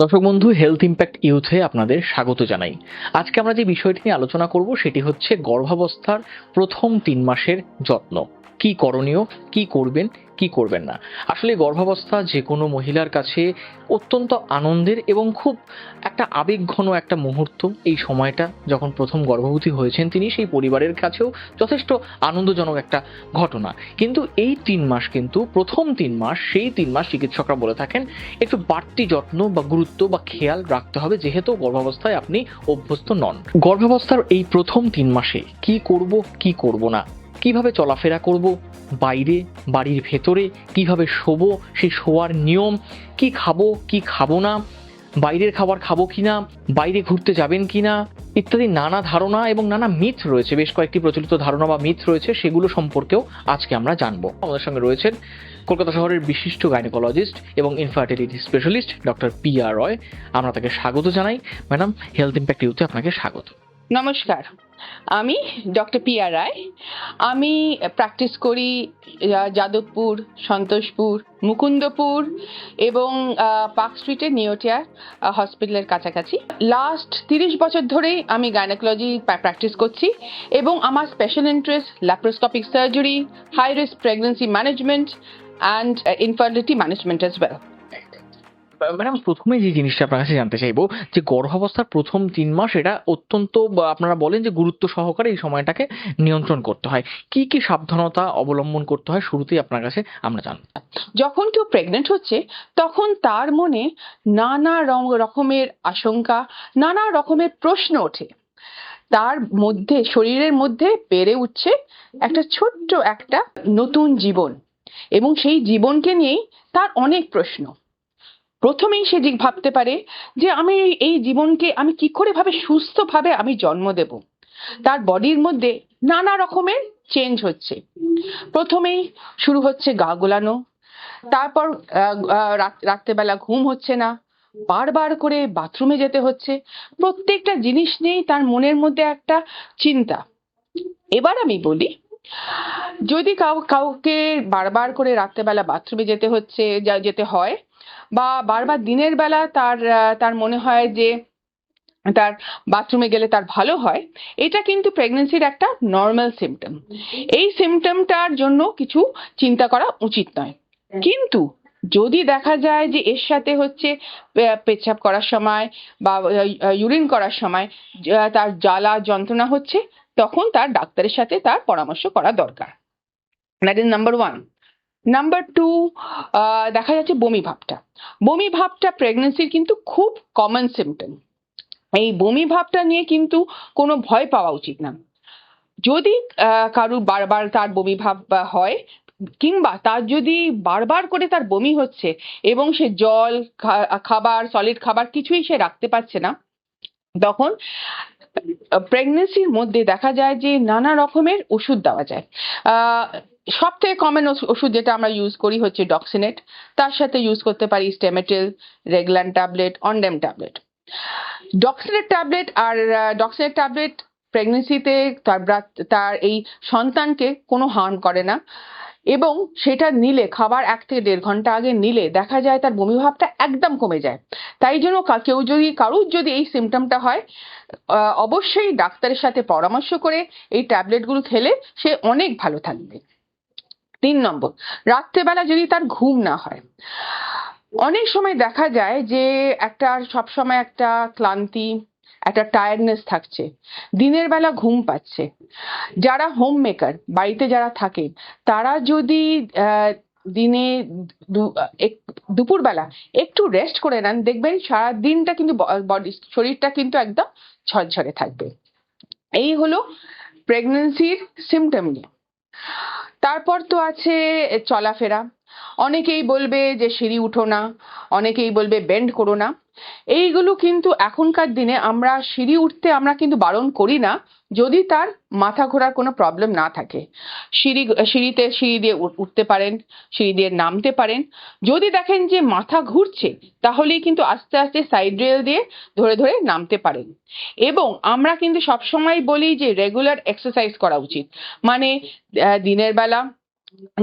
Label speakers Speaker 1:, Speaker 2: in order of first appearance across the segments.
Speaker 1: দর্শক বন্ধু health impact ইউথে আপনাদের স্বাগত জানাই। আজকে আমরা যে বিষয়টি নিয়ে আলোচনা করব, সেটি হচ্ছে গর্ভাবস্থার প্রথম তিন মাসের যত্ন। কি করণীয়, কি করবেন কি করবেন না। আসলে গর্ভাবস্থা যে কোনো মহিলার কাছে অত্যন্ত আনন্দের এবং খুব একটা আবেগঘন একটা মুহূর্ত। এই সময়টা যখন প্রথম গর্ভবতী হয়েছেন তিনি, সেই পরিবারের কাছেও যথেষ্ট আনন্দজনক একটা ঘটনা। কিন্তু এই তিন মাস কিন্তু প্রথম তিন মাস, সেই তিন মাস চিকিৎসকরা বলে থাকেন, একটু বাড়তি যত্ন বা গুরুত্ব বা খেয়াল রাখতে হবে, যেহেতু গর্ভাবস্থায় আপনি অভ্যস্ত নন। গর্ভাবস্থার এই প্রথম তিন মাসে কি করব কি করব না কীভাবে চলাফেরা করব? বাইরে, বাড়ির ভেতরে কীভাবে শোবো? সেই শোয়ার নিয়ম, কি খাব কি খাব না? বাইরের খাবার খাব কিনা? বাইরে ঘুরতে যাবেন কিনা? ইত্যাদি নানা ধারণা এবং নানা মিথ রয়েছে। বেশ কয়েকটি প্রচলিত ধারণা বা মিথ রয়েছে, সেগুলো সম্পর্কেও আজকে আমরা জানব। আমাদের সঙ্গে রয়েছেন কলকাতা শহরের বিশিষ্ট গাইনোকোলজিস্ট এবং infertility specialist doctor P R Roy. আমরা তাকে স্বাগত জানাই। ম্যাডাম হেলথ ইম্প্যাক্ট ইউতে আপনাকে স্বাগত।
Speaker 2: নমস্কার। আমি ডক্টর পি আর রায়। আমি প্র্যাকটিস করি যাদবপুর, সন্তোষপুর, মুকুন্দপুর এবং পার্ক স্ট্রিটের নিওটিয়া হসপিটালের কাছাকাছি। লাস্ট তিরিশ বছর ধরেই আমি গাইনোকোলজি প্র্যাকটিস করছি এবং আমার special interest laparoscopic surgery high risk pregnancy management and infertility management as well
Speaker 1: madam প্রথমে যে জিনিসটা আপনার কাছে জানতে চাইব, যে গর্ভাবস্থার প্রথম তিন মাস এটা অত্যন্ত আপনারা বলেন যে গুরুত্ব সহকারে এই সময়টাকে নিয়ন্ত্রণ করতে হয়। কি কি সাবধানতা অবলম্বন করতে হয় শুরুতেই আপনার কাছে আমরা জানব।
Speaker 2: যখন কেউ প্রেগনেন্ট হচ্ছে, তখন তার মনে নানা রকমের আশঙ্কা, নানা রকমের প্রশ্ন ওঠে। তার মধ্যে, শরীরের মধ্যে পেরে উঠছে একটা ছোট্ট একটা নতুন জীবন এবং সেই জীবনকে নিয়েই তার অনেক প্রশ্ন। প্রথমেই সে ভাবতে পারে যে আমি এই জীবনকে আমি কি করে ভাবে সুস্থভাবে আমি জন্ম দেব। তার বডির মধ্যে নানা রকমের চেঞ্জ হচ্ছে। প্রথমেই শুরু হচ্ছে গা গোলানো, তারপর রাত্রেবেলা ঘুম হচ্ছে না, বারবার করে বাথরুমে যেতে হচ্ছে। প্রত্যেকটা জিনিস নিয়েই তার মনের মধ্যে একটা চিন্তা। এবার আমি বলি, যদি কাউ, কাউকে বারবার করে রাত্রেবেলা বাথরুমে যেতে হচ্ছে, যা, যেতে হয় বা বারবার দিনের বেলা তার তার মনে হয় যে তার বাথরুমে গেলে তার ভালো হয় এটা কিন্তু প্রেগনেন্সির একটা নর্মাল সিমটম এই সিমটমটার জন্য কিছু চিন্তা করা উচিত নয়। কিন্তু যদি দেখা যায় যে এর সাথে হচ্ছে পেচ্ছাপ করার সময় বা ইউরিন করার সময় তার জ্বালা যন্ত্রণা হচ্ছে তখন তার ডাক্তারের সাথে তার পরামর্শ করা দরকার। That is number one number two দেখা যাচ্ছে বমি ভাবটা। বমি ভাবটা প্রেগনেন্সির কিন্তু খুব কমন সিমটম এই বমি ভাবটা নিয়ে কিন্তু কোনো ভয় পাওয়া উচিত না। যদি কারুর বারবার তার বমি ভাব হয়, কিংবা তার যদি বারবার করে তার বমি হচ্ছে এবং সে জল খাবার সলিড খাবার কিছুই সে রাখতে পারছে না, তখন প্রেগনেন্সির মধ্যে দেখা যায় যে নানা রকমের ওষুধ দেওয়া যায়। সব থেকে কমন ওষুধ যেটা আমরা ইউজ করি হচ্ছে ডক্সিনেট তার সাথে ইউজ করতে পারি Stemetil Reglan tablet Ondem tablet Doxinate tablet আর ডক্সিনেট ট্যাবলেট প্রেগনেন্সিতে তার তার এই সন্তানকে কোনো হার্ম করে না এবং সেটা নিলে, খাবার এক থেকে দেড় ঘণ্টা আগে নিলে দেখা যায় তার বমি ভাবটা একদম কমে যায়। তাই জন্য কেউ যদি, কারুর যদি এই সিমটমটা হয় অবশ্যই ডাক্তারের সাথে পরামর্শ করে এই ট্যাবলেটগুলো খেলে সে অনেক ভালো থাকবে। তিন নম্বর, রাত্রেবেলা যদি তার ঘুম না হয়। অনেক সময় দেখা যায় যে একটা সব সময় একটা ক্লান্তি, একটা টায়ার্ডনেস থাকছে। দিনের বেলা ঘুম পাচ্ছে। যারা হোম মেকার বাড়িতে যারা থাকে, তারা যদি দিনে দুপুরবেলা একটু রেস্ট করে নেন, দেখবেন সারা দিনটা কিন্তু বডি শরীরটা কিন্তু একদম ঝরঝরে থাকবে। এই হলো প্রেগনেন্সির সিমটম নিয়ে। তারপর তো আছে চলাফেরা। অনেকেই বলবে যে সিঁড়ি উঠো না, অনেকেই বলবে বেন্ড করো না। এইগুলো কিন্তু এখনকার দিনে আমরা সিঁড়ি উঠতে আমরা কিন্তু বারণ করি না, যদি তার মাথা ঘোরার কোনো প্রবলেম না থাকে। সিঁড়ি, সিঁড়িতে সিঁড়ি দিয়ে উঠ- উঠতে পারেন, সিঁড়ি দিয়ে নামতে পারেন। যদি দেখেন যে মাথা ঘুরছে, তাহলেই কিন্তু আস্তে আস্তে সাইড রেল দিয়ে ধরে ধরে নামতে পারেন। এবং আমরা কিন্তু সবসময় বলি যে রেগুলার এক্সারসাইজ করা উচিত। মানে দিনের বেলা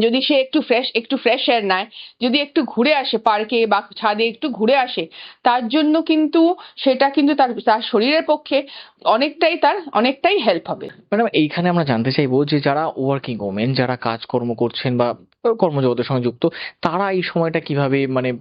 Speaker 2: যদি সে একটু ফ্রেশ একটু ফ্রেশ এয়ার নেয়, যদি একটু ঘুরে আসে পার্কে বা ছাদে একটু ঘুরে আসে, তার জন্য কিন্তু সেটা কিন্তু তার তার শরীরের পক্ষে অনেকটাই তার, অনেকটাই হেল্প হবে।
Speaker 1: ম্যাডাম, এইখানে আমরা জানতে চাইব যে যারা ওয়ার্কিং ওমেন যারা কাজকর্ম করছেন বা কর্মজগতের সঙ্গে যুক্ত, তারা এই সময়টা কীভাবে মানে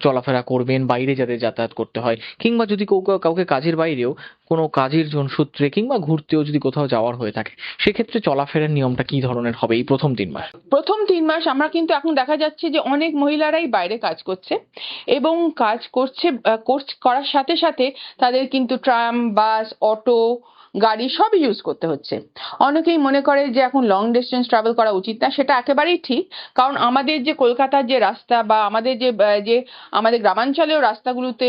Speaker 1: চলাফেরা করবেন, বাইরে যাদের যাতায়াত করতে হয়, কিংবা যদি কেউ- কাউকে কাজের বাইরেও কোনো কাজের জন সূত্রে কিংবা ঘুরতেও যদি কোথাও যাওয়ার হয়ে থাকে, সেক্ষেত্রে চলাফেরার নিয়মটা কি ধরনের হবে এই প্রথম তিন মাস?
Speaker 2: প্রথম তিন মাস আমরা কিন্তু এখন দেখা যাচ্ছে যে অনেক মহিলারাই বাইরে কাজ করছে এবং কাজ করছে করছ- করার সাথে সাথে তাদের কিন্তু ট্রাম, বাস, অটো গাড়ি সবই ইউজ করতে হচ্ছে। অনেকেই মনে করে যে এখন লং ডিস্টেন্স ট্রাভেল করা উচিত না, সেটা একেবারেই ঠিক। কারণ আমাদের যে কলকাতার যে রাস্তা বা আমাদের যে যে আমাদের গ্রামাঞ্চলেও রাস্তাগুলোতে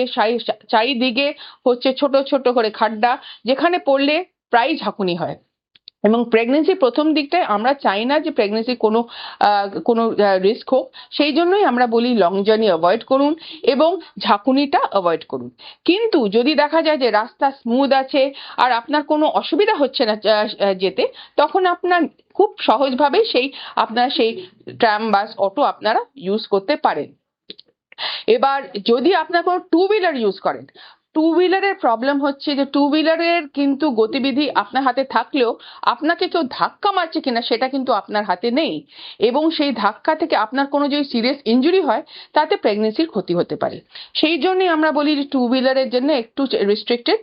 Speaker 2: চারিদিকে হচ্ছে ছোট ছোট করে খাড্ডা, যেখানে পড়লে প্রায়ই ঝাঁকুনি হয়। এবং প্রেগনেন্সি প্রথম দিকটায় আমরা চাই না যে প্রেগনেন্সি কোনো কোনো রিস্ক হোক। সেই জন্যই আমরা বলি লং জার্নি অ্যাভয়েড করুন এবং ঝাঁকুনিটা অ্যাভয়েড করুন। কিন্তু যদি দেখা যায় যে রাস্তা স্মুথ আছে আর আপনার কোনো অসুবিধা হচ্ছে না যেতে, তখন আপনার খুব সহজভাবে সেই, আপনার সেই ট্রাম বাস অটো আপনারা ইউজ করতে পারেন। এবার যদি আপনার কোনো টু হুইলার ইউজ করেন টু হুইলারের প্রবলেম হচ্ছে যে টু হুইলারের কিন্তু গতিবিধি আপনার হাতে থাকলেও আপনাকে কেউ ধাক্কা মারছে কিনা সেটা কিন্তু আপনার হাতে নেই। এবং সেই ধাক্কা থেকে আপনার কোনো যদি সিরিয়াস ইনজুরি হয়, তাতে প্রেগনেন্সির ক্ষতি হতে পারে। সেই জন্যই আমরা বলি যে টু হুইলারের জন্য একটু রেস্ট্রিক্টেড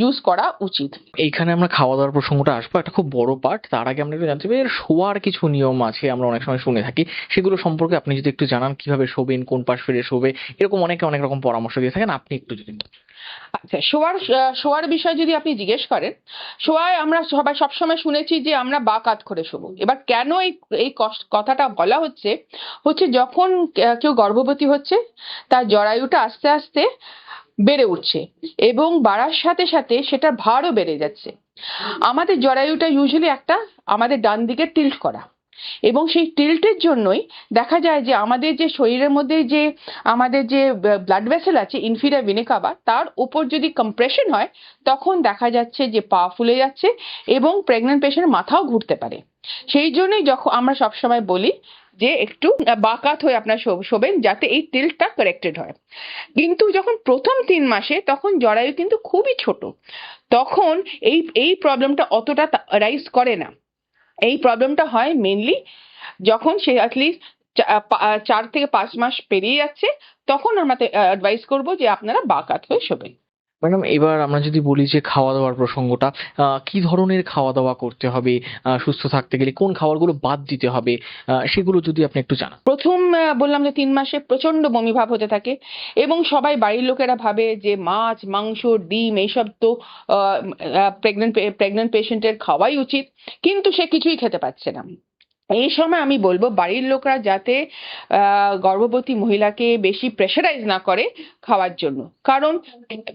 Speaker 2: ইউজ করা উচিত।
Speaker 1: এইখানে আমরা খাওয়া দাওয়ার প্রসঙ্গটা আসব। একটা খুব বড় পার্ট তার আগে আমরা একটু জানতে পারি শোয়ার কিছু নিয়ম আছে, আমরা অনেক সময় শুনে থাকি। সেগুলো সম্পর্কে আপনি যদি একটু জানান, কীভাবে শোবেন, কোন পাশ ফিরে শোবে, এরকম অনেকে অনেক রকম পরামর্শ দিয়ে থাকেন, আপনি একটু যদি
Speaker 2: আচ্ছা শোয়ার শোয়ার বিষয় যদি আপনি জিজ্ঞেস করেন শোয়ায় আমরা সবাই সবসময় শুনেছি যে আমরা বা কাত করে শোবো। এবার কেন এই এই কথাটা বলা হচ্ছে? হচ্ছে যখন কেউ গর্ভবতী হচ্ছে, তার জরায়ুটা আস্তে আস্তে বেড়ে উঠছে এবং বাড়ার সাথে সাথে সেটার ভারও বেড়ে যাচ্ছে। আমাদের জরায়ুটা ইউজুয়ালি একটা আমাদের ডান দিকে টিল্ট করা। এবং সেই টিল্টের জন্যই দেখা যায় যে আমাদের যে শরীরের মধ্যে যে আমাদের যে ব্লাড ভেসেল আছে ইনফিরিয়ার ভিনিকাবা তার উপর যদি কম্প্রেশন হয়, তখন দেখা যাচ্ছে যে পা ফুলে যাচ্ছে এবং প্রেগনেন্ট পেশেন্টের মাথাও ঘুরতে পারে। সেই জন্যই যখন আমরা সবসময় বলি যে একটু বাকাত হয়ে আপনার শোবেন যাতে এই টিল্টটা কারেক্টেড হয়। কিন্তু যখন প্রথম তিন মাসে, তখন জরায়ু কিন্তু খুবই ছোট। তখন এই এই প্রবলেমটা অতটা রাইজ করে না। এই প্রবলেমটা হয় মেনলি যখন সে অ্যাটলিস্ট চার থেকে পাঁচ মাস পেরিয়ে যাচ্ছে, তখন আমরা অ্যাডভাইস করব যে আপনারা বাকাত হয়ে শোবেন।
Speaker 1: ম্যাডাম, এবার আমরা যদি বলি যে খাওয়া দাওয়ার প্রসঙ্গটা কি ধরনের খাওয়া দাওয়া করতে হবে সুস্থ থাকতে গেলে, কোন খাবারগুলো বাদ দিতে হবে সেগুলো যদি আপনি একটু জানান।
Speaker 2: প্রথম বললাম যে তিন মাসে প্রচণ্ড বমি ভাব হতে থাকে এবং সবাই বাড়ির লোকেরা ভাবে যে মাছ, মাংস, ডিম এইসব তো প্রেগনেন্ট প্রেগনেন্ট পেশেন্টের খাওয়াই উচিত, কিন্তু সে কিছুই খেতে পারছে না। এই সময় আমি বলব বাড়ির লোকরা যাতে গর্ভবতী মহিলাকে বেশি প্রেশারাইজ না করে খাওয়ার জন্য। কারণ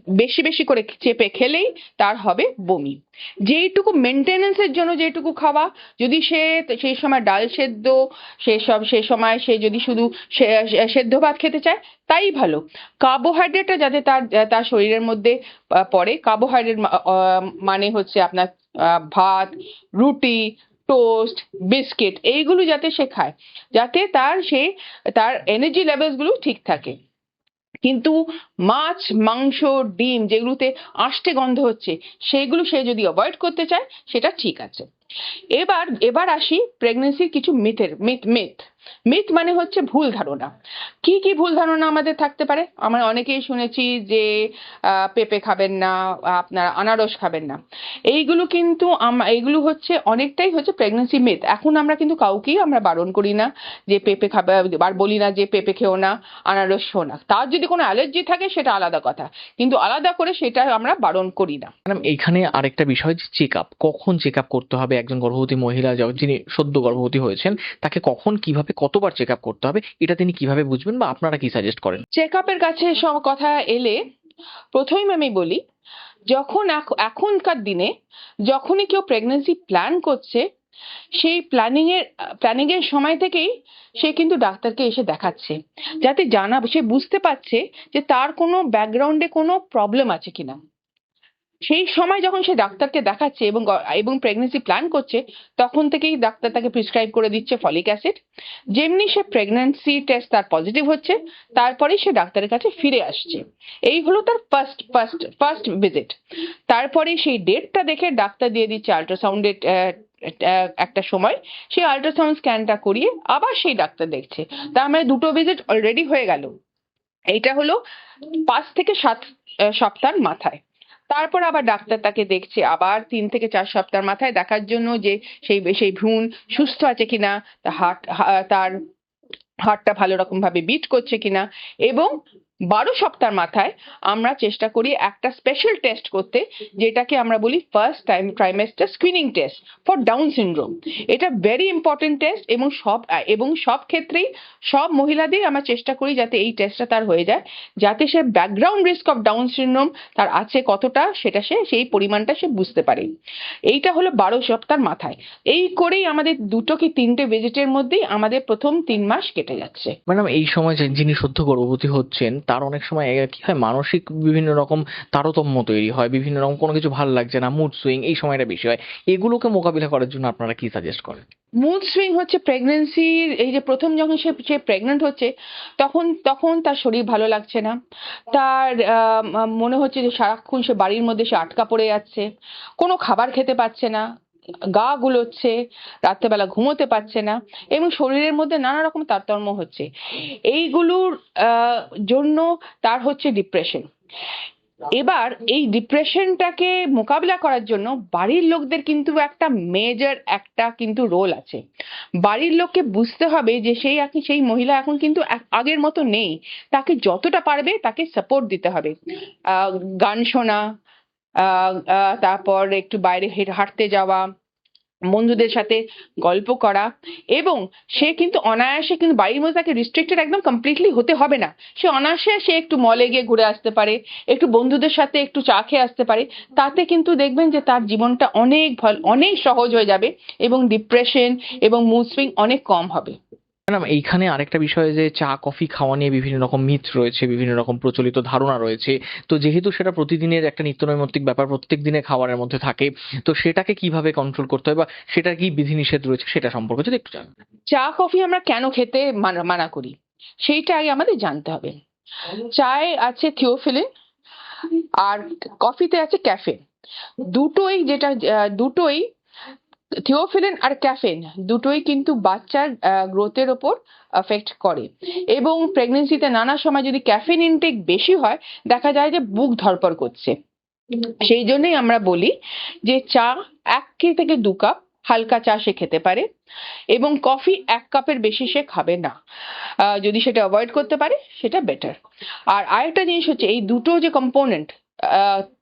Speaker 2: বেশি বেশি করে চেপে খেলেই তার হবে বমি। যেইটুকু মেনটেনেন্সের জন্য যেটুকু খাওয়া, যদি সে সেই সময় ডাল সেদ্ধ সেসব সেই সময় সে যদি শুধু সে- সে- সেদ্ধ ভাত খেতে চায়, তাই ভালো। কার্বোহাইড্রেটটা যাতে তার তার শরীরের মধ্যে পড়ে। কার্বোহাইড্রেট মানে হচ্ছে আপনার ভাত, রুটি টোস্ট বিস্কিট এইগুলো যাতে সে খায়, যাতে তার সে, তার এনার্জি লেভেলসগুলো ঠিক থাকে। কিন্তু মাছ, মাংস, ডিম যেগুলোতে আষ্টে গন্ধ হচ্ছে সেইগুলো সে যদি অ্যাভয়েড করতে চায়, সেটা ঠিক আছে। এবার এবার আসি প্রেগনেন্সির কিছু মিথের মিথ মিথ মিথ মানে হচ্ছে ভুল ধারণা। কি কি ভুল ধারণা আমাদের থাকতে পারে? আমরা অনেকেই শুনেছি যে পেঁপে খাবেন না, আপনার আনারস খাবেন না। এইগুলো কিন্তু এইগুলো হচ্ছে, অনেকটাই হচ্ছে প্রেগনেন্সি মিথ এখন আমরা কিন্তু কাউকেই আমরা বারণ করি না যে, পেঁপে খাবে আর বলি না যে, পেঁপে খেও না, আনারস খেও না। তার যদি কোনো অ্যালার্জি থাকে সেটা আলাদা কথা। কিন্তু আলাদা করে সেটা আমরা বারণ করি না।
Speaker 1: ম্যাডাম এইখানে আরেকটা বিষয় যে চেক আপ কখন চেক আপ করতে হবে? একজন গর্ভবতী মহিলা যিনি সদ্য গর্ভবতী হয়েছেন তাকে কখন কীভাবে কতবার চেক আপ করতে হবে? এটা তিনি কীভাবে বুঝবেন বা আপনারা কি সাজেস্ট করেন?
Speaker 2: চেক আপের কাছে সব কথা এলে প্রথমেই আমি বলি যখন এখনকার দিনে যখনই কেউ প্রেগনেন্সি প্ল্যান করছে সেই প্ল্যানিং এর প্ল্যানিং এর সময় থেকেই সে কিন্তু ডাক্তারকে এসে দেখাচ্ছে। যাতে জানা, সে বুঝতে পারছে যে তার কোনো ব্যাকগ্রাউন্ডে কোনো প্রবলেম আছে কিনা। সেই সময় যখন সে ডাক্তারকে দেখাচ্ছে এবং এবং প্রেগনেন্সি প্ল্যান করছে, তখন থেকেই ডাক্তার তাকে প্রিসক্রাইব করে দিচ্ছে ফলিক অ্যাসিড যেমনি সে প্রেগন্যান্সি টেস্ট তার পজিটিভ হচ্ছে তারপরেই সে ডাক্তারের কাছে ফিরে আসছে। এই হলো তার ফার্স্ট ফার্স্ট ফার্স্ট ভিজিট তারপরে সেই ডেটটা দেখে ডাক্তার দিয়ে দিচ্ছে আল্ট্রাসাউন্ডের একটা সময় সেই আল্ট্রাসাউন্ড স্ক্যানটা করিয়ে আবার সেই ডাক্তার দেখছে। তার মানে দুটো ভিজিট অলরেডি হয়ে গেল। এইটা হলো পাঁচ থেকে সাত সপ্তাহের মাথায়। তারপর আবার ডাক্তার তাকে দেখছে আবার তিন থেকে চার সপ্তাহের মাথায় দেখার জন্য যে সেই সেই ভ্রূণ সুস্থ আছে কিনা হার্ট তার হার্টটা ভালো রকম ভাবে বিট করছে কিনা এবং বারো সপ্তাহের মাথায় আমরা চেষ্টা করি একটা স্পেশাল টেস্ট করতে, যেটাকে আমরা বলি first time trimester screening test for Down syndrome এটা ভেরি ইম্পর্টেন্ট টেস্ট এবং সব এবং সব ক্ষেত্রেই সব মহিলাদের আমরা চেষ্টা করি যাতে এই টেস্টটা তার হয়ে যায়, যাতে সে background risk of Down syndrome তার আছে কতটা সেটা সে সেই পরিমাণটা সে বুঝতে পারে। এইটা হলো বারো সপ্তাহের মাথায়। এই করেই আমাদের দুটো কি তিনটে ভিজিটের মধ্যেই আমাদের প্রথম তিন মাস কেটে যাচ্ছে।
Speaker 1: ম্যাডাম, এই সময় যিনি সদ্য গর্ভবতী হচ্ছেন তার অনেক সময় কি হয়, মানসিক বিভিন্ন রকম তারতম্য তৈরি হয়, বিভিন্ন রকম কোনো কিছু ভালো লাগছে না মুড সুইং এই সময়টা বেশি হয়। এগুলোকে মোকাবিলা করার জন্য আপনারা কি সাজেস্ট করেন?
Speaker 2: মুড সুইং হচ্ছে প্রেগনেন্সির এই যে প্রথম যখন সে সে প্রেগনেন্ট হচ্ছে, তখন তখন তার শরীর ভালো লাগছে না। তার মনে হচ্ছে যে সারাক্ষণ সে বাড়ির মধ্যে সে আটকা পড়ে যাচ্ছে, কোনো খাবার খেতে পাচ্ছে না গা গুলোচ্ছে, রাত্রেবেলা ঘুমোতে পারছে না এবং শরীরের মধ্যে নানা রকম তারতম্য হচ্ছে। এইগুলোর জন্য তার হচ্ছে ডিপ্রেশন এবার এই ডিপ্রেশনটাকে মোকাবিলা করার জন্য বাড়ির লোকদের কিন্তু একটা মেজর একটা কিন্তু রোল আছে। বাড়ির লোককে বুঝতে হবে যে সেই এখন সেই মহিলা এখন কিন্তু আগের মতো নেই। তাকে যতটা পারবে তাকে সাপোর্ট দিতে হবে। গান শোনা তারপর একটু বাইরে হেঁটে- হাঁটতে যাওয়া, বন্ধুদের সাথে গল্প করা এবং সে কিন্তু অনায়াসে কিন্তু বাড়ির মধ্যে তাকে রিস্ট্রিক্টেড একদম কমপ্লিটলি হতে হবে না। সে অনায়াসে সে একটু মলে গিয়ে ঘুরে আসতে পারে, একটু বন্ধুদের সাথে একটু চা খেয়ে আসতে পারে। তাতে কিন্তু দেখবেন যে তার জীবনটা অনেক ভালো, অনেক সহজ হয়ে যাবে এবং ডিপ্রেশন এবং মুড সুইং অনেক কম হবে।
Speaker 1: ম্যাডাম, এইখানে আরেকটা বিষয় যে চা, কফি খাওয়া নিয়ে বিভিন্ন রকম মিথ রয়েছে, বিভিন্ন রকম প্রচলিত ধারণা রয়েছে। তো যেহেতু সেটা প্রতিদিনের একটা নিত্যনৈমিত্তিক ব্যাপার, প্রত্যেক দিনের খাবারের মধ্যে থাকে, তো সেটাকে কীভাবে কন্ট্রোল করতে হয় বা সেটার কি বিধিনিষেধ রয়েছে সেটা সম্পর্কে যদি একটু জানান
Speaker 2: চা, কফি আমরা কেন খেতে মানা করি? সেইটা আগে আমাদের জানতে হবে। চায়ে আছে থিওফিলিন আর কফিতে আছে ক্যাফেন দুটোই যেটা দুটোই থিওফিলিন আর ক্যাফেন দুটোই কিন্তু বাচ্চার গ্রোথের ওপর এফেক্ট করে। এবং প্রেগনেন্সিতে নানা সময় যদি ক্যাফেন ইনটেক বেশি হয়, দেখা যায় যে বুক ধরপড় করছে। সেই জন্যই আমরা বলি যে চা এক কে থেকে দু কাপ হালকা চা সে খেতে পারে এবং কফি এক কাপের বেশি সে খাবে না। যদি সেটা অ্যাভয়েড করতে পারে, সেটা বেটার আর আরেকটা জিনিস হচ্ছে, এই দুটো যে কম্পোনেন্ট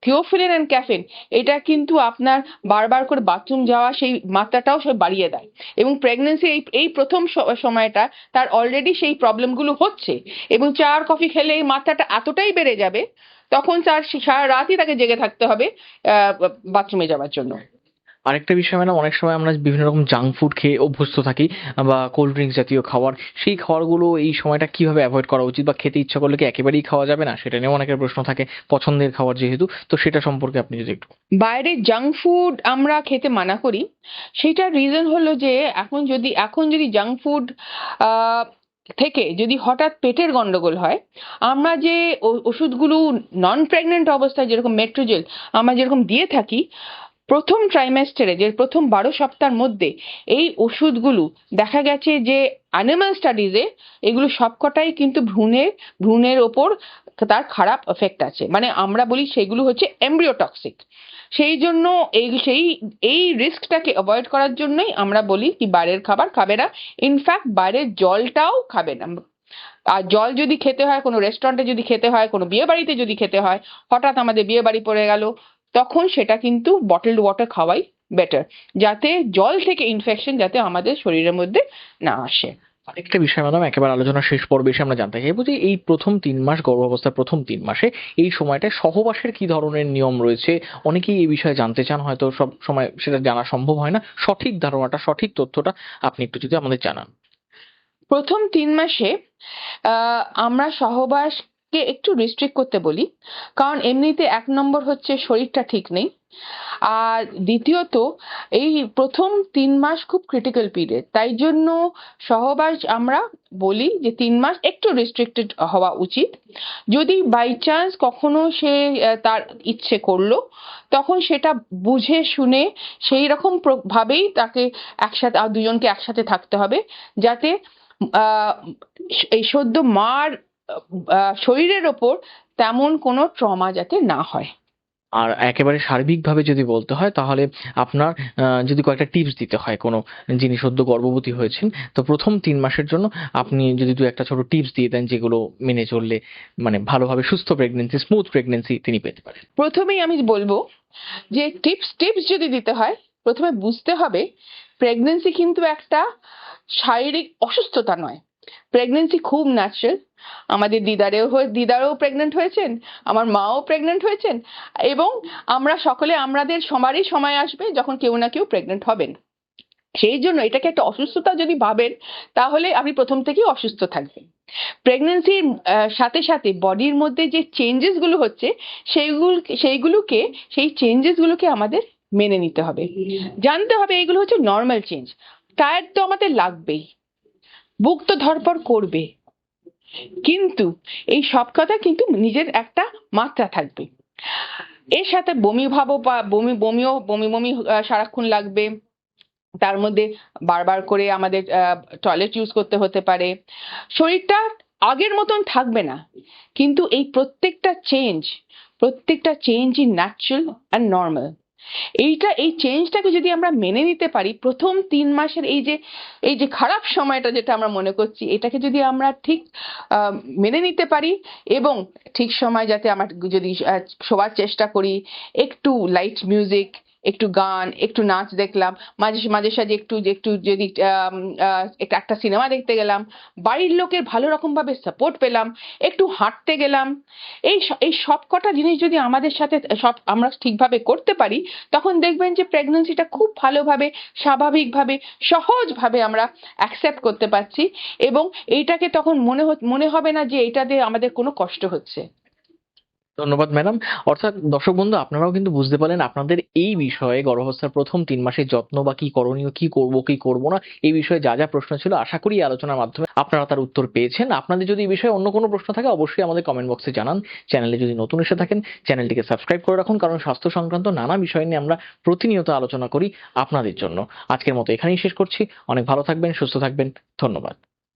Speaker 2: থিওফিলিন অ্যান্ড ক্যাফেন এটা কিন্তু আপনার বারবার করে বাথরুম যাওয়া, সেই মাত্রাটাও সে বাড়িয়ে দেয়। এবং প্রেগনেন্সি এই এই প্রথম সময়টা তার অলরেডি সেই প্রবলেমগুলো হচ্ছে। এবং চা আর কফি খেলে এই মাত্রাটা এতটাই বেড়ে যাবে, তখন তার সারা রাতই তাকে জেগে থাকতে হবে বাথরুমে যাওয়ার জন্য।
Speaker 1: আরেকটা বিষয় ম্যাডাম, অনেক সময় আমরা বিভিন্ন রকম জাঙ্ক ফুড খেয়ে অভ্যস্ত থাকি বা কোল্ড ড্রিঙ্কস জাতীয় খাবার, সেই খাবারগুলো এই সময়টা কীভাবে অ্যাভয়েড করা উচিত বা খেতে ইচ্ছা করলে কি একেবারেই খাওয়া যাবে না? সেটা নিয়েও অনেকের প্রশ্ন থাকে, পছন্দের খাবার যেহেতু, তো সেটা সম্পর্কে আপনি যদি একটু
Speaker 2: বাইরে জাঙ্ক ফুড আমরা খেতে মানা করি, সেটার রিজন হলো যে এখন যদি এখন যদি জাঙ্ক ফুড থেকে যদি হঠাৎ পেটের গন্ডগোল হয়, আমরা যে ওষুধগুলো নন প্রেগনেন্ট অবস্থায় যেরকম মেট্রোজেল আমরা যেরকম দিয়ে থাকি প্রথম ট্রাইমেস্টারে যে প্রথম বারো সপ্তাহের মধ্যে এই ওষুধগুলো দেখা গেছে যে অ্যানিমাল স্টাডিজে এগুলো সবকটাই কিন্তু ভ্রূণের ভ্রূণের ওপর তার খারাপ এফেক্ট আছে। মানে আমরা বলি সেগুলো হচ্ছে এমব্রিওটক্সিক সেই জন্য এই, সেই, এই রিস্কটাকে অ্যাভয়েড করার জন্যই আমরা বলি কি বাইরের খাবার খাবে না। ইনফ্যাক্ট বাইরের জলটাও খাবে না। আর জল যদি খেতে হয়, কোনো রেস্টুরেন্টে যদি খেতে হয়, কোনো বিয়ে বাড়িতে যদি খেতে হয়, হঠাৎ আমাদের বিয়ে বাড়ি পড়ে গেল তখন সেটা কিন্তু বটলড ওয়াটার খাওয়াই বেটার যাতে জল থেকে ইনফেকশন যাতে আমাদের শরীরের মধ্যে না আসে।
Speaker 1: আরেকটা বিষয় ম্যাডাম একেবারে আলোচনা শেষ পর্বে এসে আমরা জানতে চাইব যে এই প্রথম তিন মাস গর্ভাবস্থার প্রথম তিন মাসে এই সময়টায় সহবাসের কি ধরনের নিয়ম রয়েছে? অনেকেই এই বিষয়ে জানতে চান হয়তো সব সময় সেটা জানা সম্ভব হয় না। সঠিক ধারণাটা সঠিক তথ্যটা আপনি একটু যদি আমাদের জানান।
Speaker 2: প্রথম তিন মাসে আহ, আমরা সহবাস কে একটু রিস্ট্রিক্ট করতে বলি, কারণ এমনিতে এক নম্বর হচ্ছে শরীরটা ঠিক নেই। আর দ্বিতীয়ত, এই প্রথম তিন মাস খুব ক্রিটিক্যাল পিরিয়ড তাই জন্য সহবাস আমরা বলি যে তিন মাস একটু রেস্ট্রিক্টেড হওয়া উচিত। যদি বাই চান্স কখনো সে তার ইচ্ছে করল, তখন সেটা বুঝে শুনে সেই রকম ভাবেই তাকে একসাথে, আর দুজনকে একসাথে থাকতে হবে, যাতে এই সদ্য মার শরীরের ওপর তেমন কোনো ট্রমা যাতে না হয়।
Speaker 1: আর একেবারে সার্বিকভাবে যদি বলতে হয় তাহলে আপনার যদি কয়েকটা টিপস দিতে হয় কোনো যিনি সদ্য গর্ভবতী হয়েছেন তো প্রথম তিন মাসের জন্য আপনি যদি দু একটা ছোট টিপস দিয়ে দেন যেগুলো মেনে চললে মানে ভালোভাবে সুস্থ প্রেগনেন্সি স্মুথ প্রেগনেন্সি তিনি পেতে পারেন।
Speaker 2: প্রথমেই আমি বলব যে টিপস টিপস যদি দিতে হয় প্রথমে বুঝতে হবে প্রেগনেন্সি কিন্তু একটা শারীরিক অসুস্থতা নয়। প্রেগনেন্সি খুব ন্যাচারাল আমাদের দিদারেও হয়ে দিদারও প্রেগনেন্ট হয়েছেন আমার মাও প্রেগনেন্ট হয়েছেন এবং আমরা সকলে আমাদের সবারই সময় আসবে যখন কেউ না কেউ প্রেগনেন্ট হবেন। সেই জন্য এটাকে একটা অসুস্থতা যদি ভাবেন তাহলে আপনি প্রথম থেকেই অসুস্থ থাকবেন। প্রেগনেন্সির সাথে সাথে বডির মধ্যে যে চেঞ্জেসগুলো হচ্ছে সেইগুলো সেইগুলোকে সেই চেঞ্জেস গুলোকে আমাদের মেনে নিতে হবে। জানতে হবে এগুলো হচ্ছে নর্মাল চেঞ্জ টায়ার্ড তো আমাদের লাগবেই। বুক তো ধরপড় করবে। কিন্তু এই সব কথা কিন্তু নিজের একটা মাত্রা থাকবে। এর সাথে বমি ভাবও বমি, বমিও, বমি বমি সারাক্ষণ লাগবে। তার মধ্যে বারবার করে আমাদের টয়লেট ইউজ করতে হতে পারে। শরীরটা আগের মতন থাকবে না। কিন্তু এই প্রত্যেকটা চেঞ্জ প্রত্যেকটা change in natural and normal এইটা, এই চেঞ্জটাকে যদি আমরা মেনে নিতে পারি, প্রথম তিন মাসের এই যে এই যে খারাপ সময়টা যেটা আমরা মনে করছি, এটাকে যদি আমরা ঠিক মেনে নিতে পারি এবং ঠিক সময় যাতে আমার যদি শোবার চেষ্টা করি, একটু লাইট মিউজিক একটু গান, একটু নাচ দেখলাম। মাঝে মাঝে সাঝে একটু একটু যদি একটা সিনেমা দেখতে গেলাম। বাড়ির লোকের ভালো রকম ভাবে সাপোর্ট পেলাম। একটু হাঁটতে গেলাম। এই এই সব কটা জিনিস যদি আমাদের সাথে, সব, আমরা ঠিকভাবে করতে পারি, তখন দেখবেন যে প্রেগনেন্সিটা খুব ভালোভাবে, স্বাভাবিকভাবে, সহজভাবে আমরা অ্যাকসেপ্ট করতে পারছি এবং এইটাকে তখন মনে মনে হবে না যে এটাতে আমাদের কোনো কষ্ট হচ্ছে।
Speaker 1: ধন্যবাদ, ম্যাডাম। অর্থাৎ দর্শক বন্ধু, আপনারাও কিন্তু বুঝতে পারলেন আপনাদের এই বিষয়ে গর্ভাবস্থার প্রথম তিন মাসের যত্ন বা কি করণীয়, কি করব কি করব না, এই বিষয়ে যা যা প্রশ্ন ছিল, আশা করি আলোচনার মাধ্যমে আপনারা তার উত্তর পেয়েছেন। আপনাদের যদি এই বিষয়ে অন্য কোনো প্রশ্ন থাকে, অবশ্যই আমাদের কমেন্ট বক্সে জানান। চ্যানেলে যদি নতুন এসে থাকেন, চ্যানেলটিকে সাবস্ক্রাইব করে রাখুন, কারণ স্বাস্থ্য সংক্রান্ত নানা বিষয় নিয়ে আমরা প্রতিনিয়ত আলোচনা করি আপনাদের জন্য। আজকের মতো এখানেই শেষ করছি। অনেক ভালো থাকবেন, সুস্থ থাকবেন। ধন্যবাদ।